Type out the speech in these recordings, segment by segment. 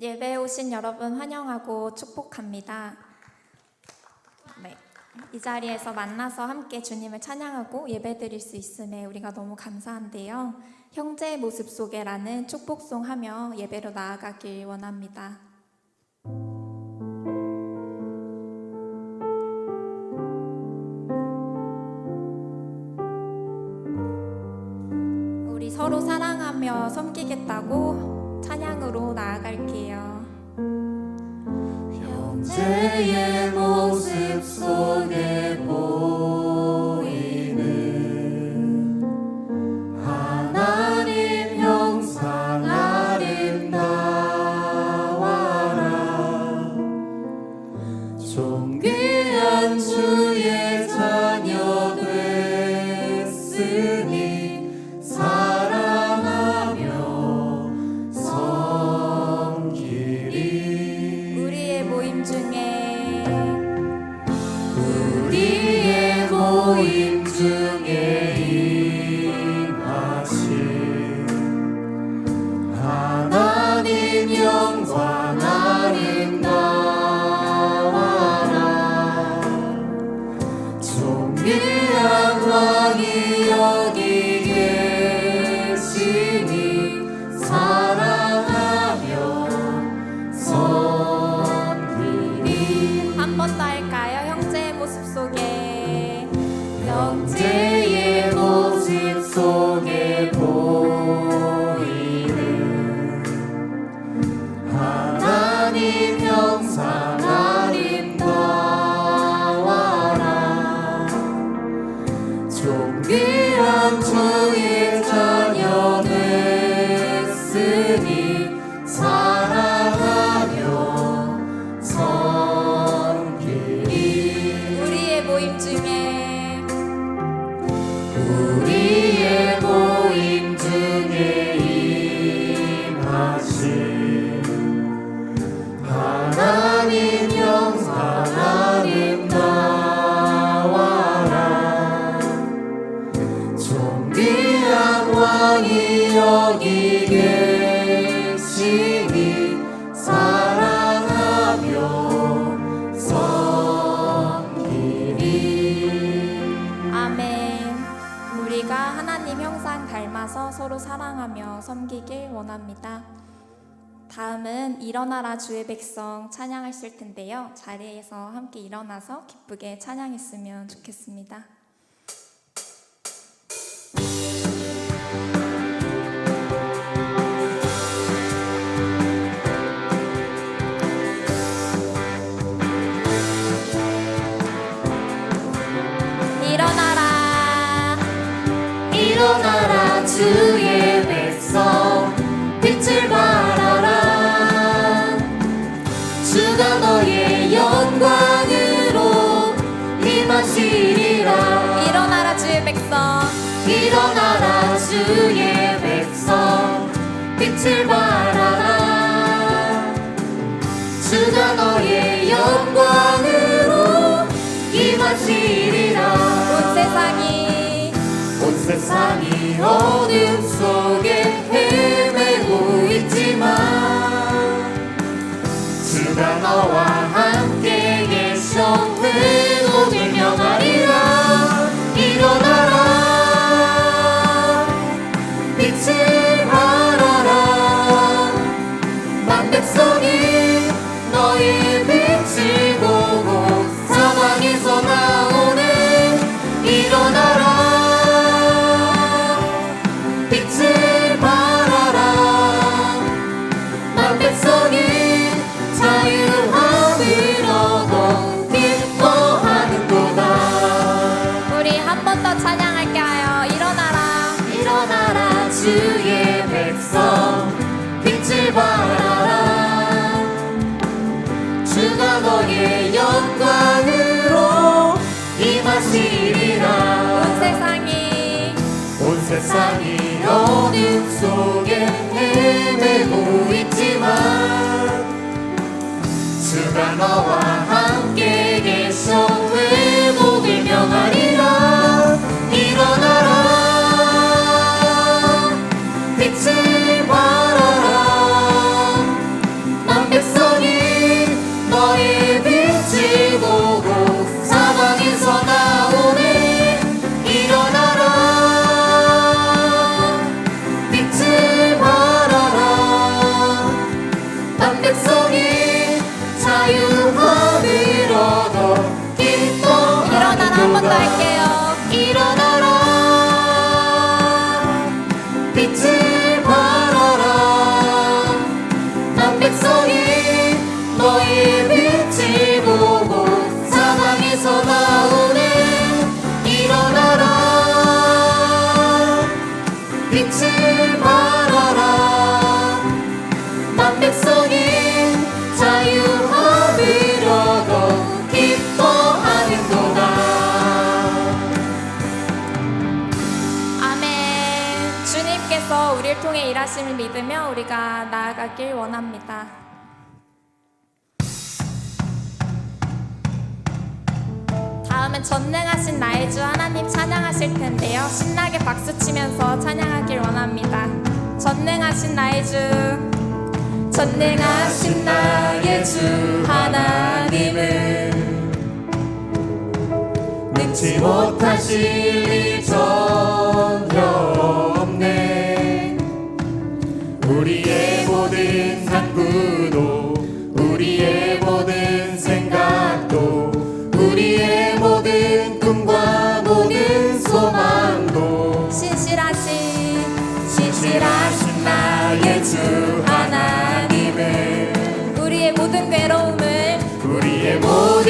예배에 오신 여러분 환영하고 축복합니다. 네. 이 자리에서 만나서 함께 주님을 찬양하고 예배드릴 수 있음에 우리가 너무 감사한데요. 형제의 모습 속에라는 축복송 하며 예배로 나아가길 원합니다. 우리 서로 사랑하며 섬기겠다고 찬양으로 나아갈게요. 형제의 모습 속에 보 You. 서 서로 사랑하며 섬기길 원합니다. 다음은 일어나라 주의 백성 찬양하실 텐데요. 자리에서 함께 일어나서 기쁘게 찬양했으면 좋겠습니다. 빛을 발하라. 주가 너의 영광으 사방에서 나오는 일어나라. 빛을 발하라. 만 백성이 자유함을 얻어 기뻐하는도다. 우리 한 번 더 찬양할까요? 일어나라. 일어나라 주의 백성. 빛을 발하라. 주가 너의 임 하시리라 온 세상이 온 세상이 어둠 속에 헤매고 있지만 주가 너와 주님께서 우리를 통해 일하심을 믿으며 우리가 나아가길 원합니다. 다음은 전능하신 나의 주 하나님 찬양하실 텐데요. 신나게 박수 치면서 찬양하길 원합니다. 전능하신 나의 주, 전능하신 나의 주 하나님을 능치 못하실 일전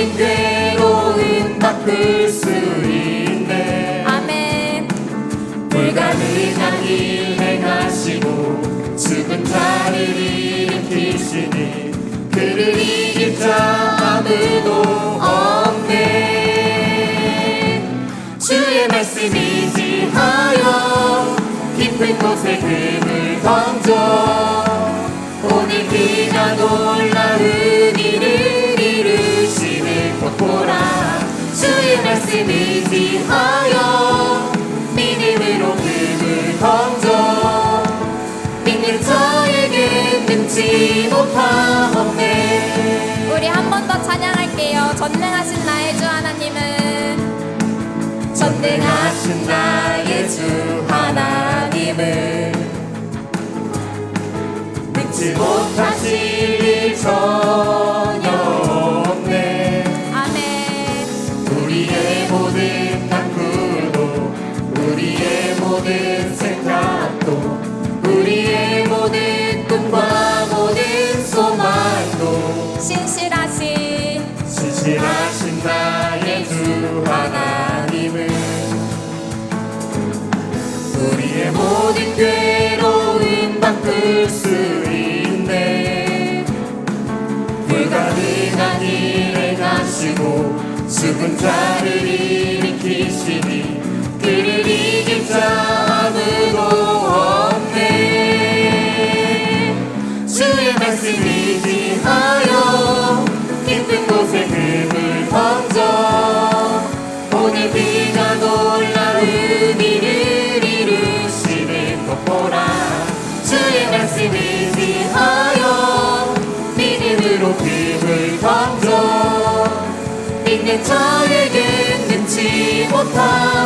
모든 괴로움 바꿀 수 있네. 아멘. 불가능한 일 행하시고 죽은 자를 일으키시니 그를 이길 자 아무도 없네. 주의 말씀 의지하여 깊은 곳에 금을 던져. 오늘 그가 놀라 못하옵네. 우리 한 번 더 찬양할게요. 전능하신 나의 주 하나님은 전능하신 나의 주 하나님을 능치 못하 모든 괴로움 바꿀 수 있네. 불가능한 일 행하시고 죽은 자를 능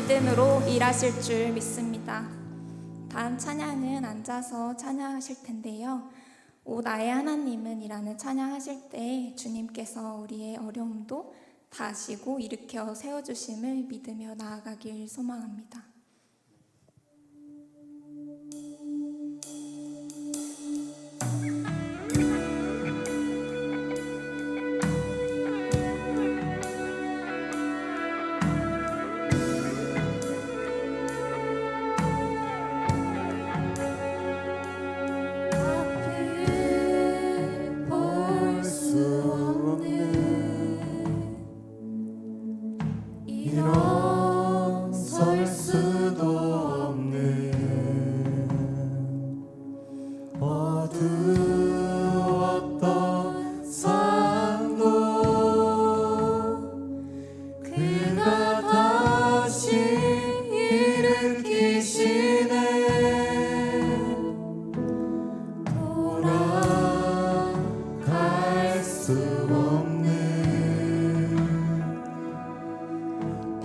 믿음으로 일하실 줄 믿습니다 다음 찬양은 앉아서 찬양하실 텐데요 오 나의 하나님은 이라는 찬양하실 때 주님께서 우리의 어려움도 다 아시고 일으켜 세워주심을 믿으며 나아가길 소망합니다.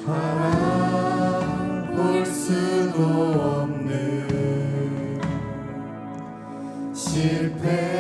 바라볼 수 없는 실패.